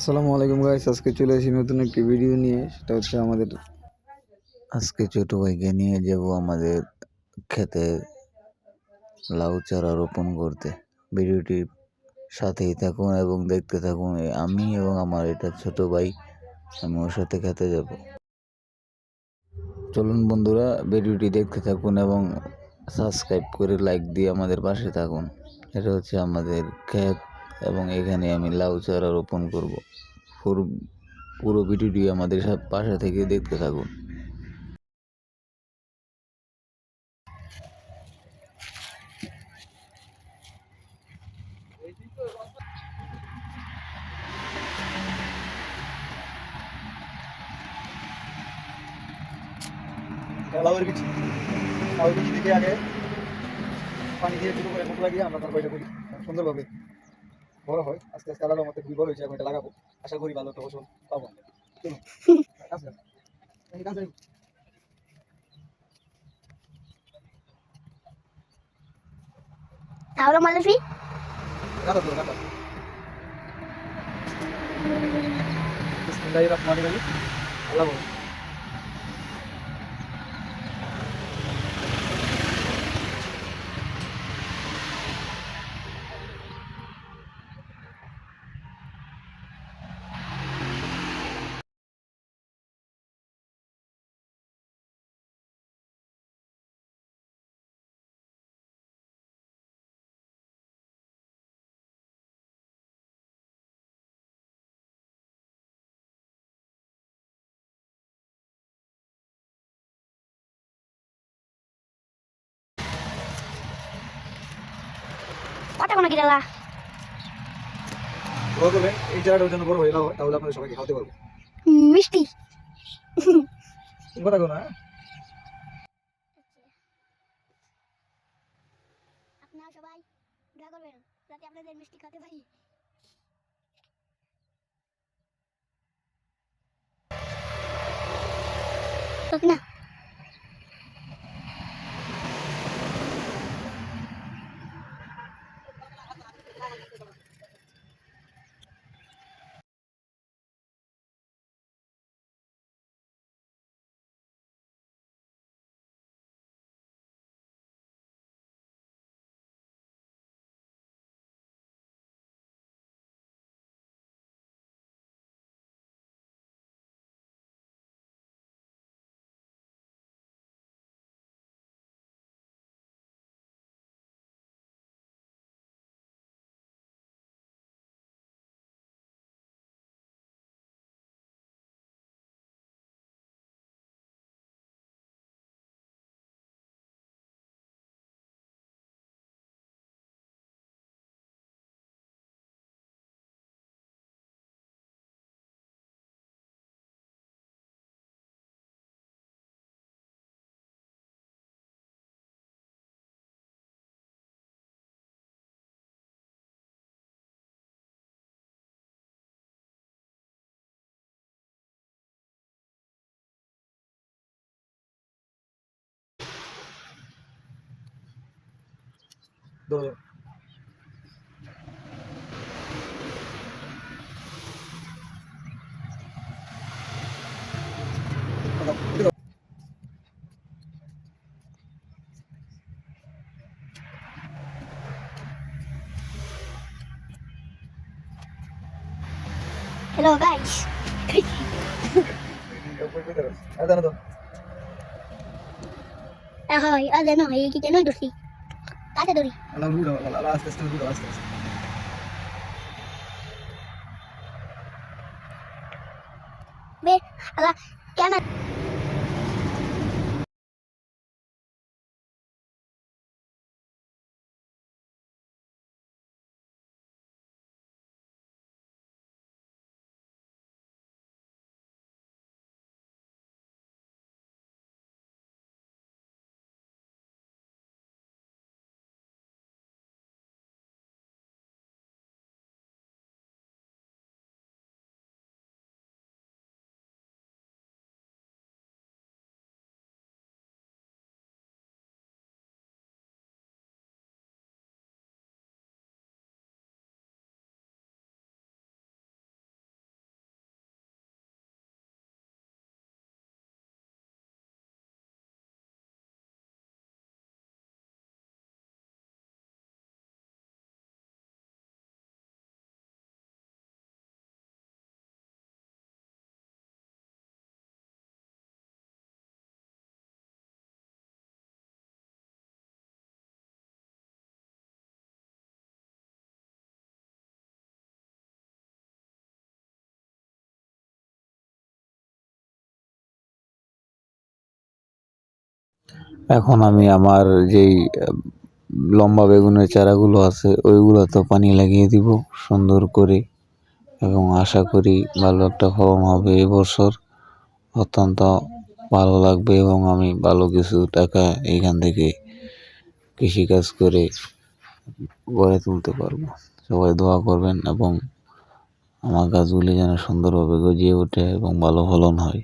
আসসালামু আলাইকুম গাইস আজকে চলে এসেছি নতুন একটি ভিডিও নিয়ে, সেটা হচ্ছে আমাদের আজকে ছোট ভাইকে নিয়ে যাব আমাদের খেতে লাউ চারা রোপণ করতে। ভিডিওটির সাথেই থাকুন এবং দেখতে থাকুন আমি এবং আমার এটা ছোট ভাই, আমি ওর সাথে খেতে যাব। চলুন বন্ধুরা, ভিডিওটি দেখতে থাকুন এবং সাবস্ক্রাইব করে লাইক দিয়ে আমাদের পাশে থাকুন। এটা হচ্ছে আমাদের ক্ষেত এবং এখানে আমি লাউ চারা রোপণ করব। পুরো পুরো ভিডিওটি আমাদের পাশে থেকে দেখতে থাকুন। বিচি থেকে আগে পানি দিয়ে দুটো করে মতো লাগিয়ে আমরা তারপর এটা করি, সুন্দরভাবে। বড় হয় আস্তে আস্তে আলাদা মতো বড় হয়েছে এখন এটা লাগাবো। আশা করি ভালো একটা ফসল পাবো চলুন। আসবেন এই কাজে Ahora Malafi. কাটা তো কাটা বিসমিল্লাহির রহমানির রহিম। আল্লাহ কটা কোনো গিরালা দোয়া করবেন এই জায়গাটার জন্য বড় হয়ে হয় তাহলে আপনাদের সবাইকে খাওয়াতে পারব। মিষ্টি। কথা কোনো আপনারা সবাই দোয়া করবেন যাতে আপনাদের মিষ্টি খেতে পারি। না। do Hello guys. Eu fui cuidado. Ah. Ah, não, aí que tem não dorsi. আর দাঁড়া না আস্তে আস্তে আস্তে আস্তে। বে আলা কেন এখন আমি আমার যেই লম্বা বেগুনের চারাগুলো আছে ওইগুলোতে পানি লাগিয়ে দিব সুন্দর করে। এবং আশা করি ভালো একটা ফলন হবে এবছর অত্যন্ত ভালো লাগবে এবং আমি ভালো কিছু টাকা এইখান থেকে কৃষিকাজ করে গড়ে তুলতে পারব। সবাই দোয়া করবেন এবং আমার গাছগুলি যেন সুন্দরভাবে গজিয়ে ওঠে এবং ভালো ফলন হয়।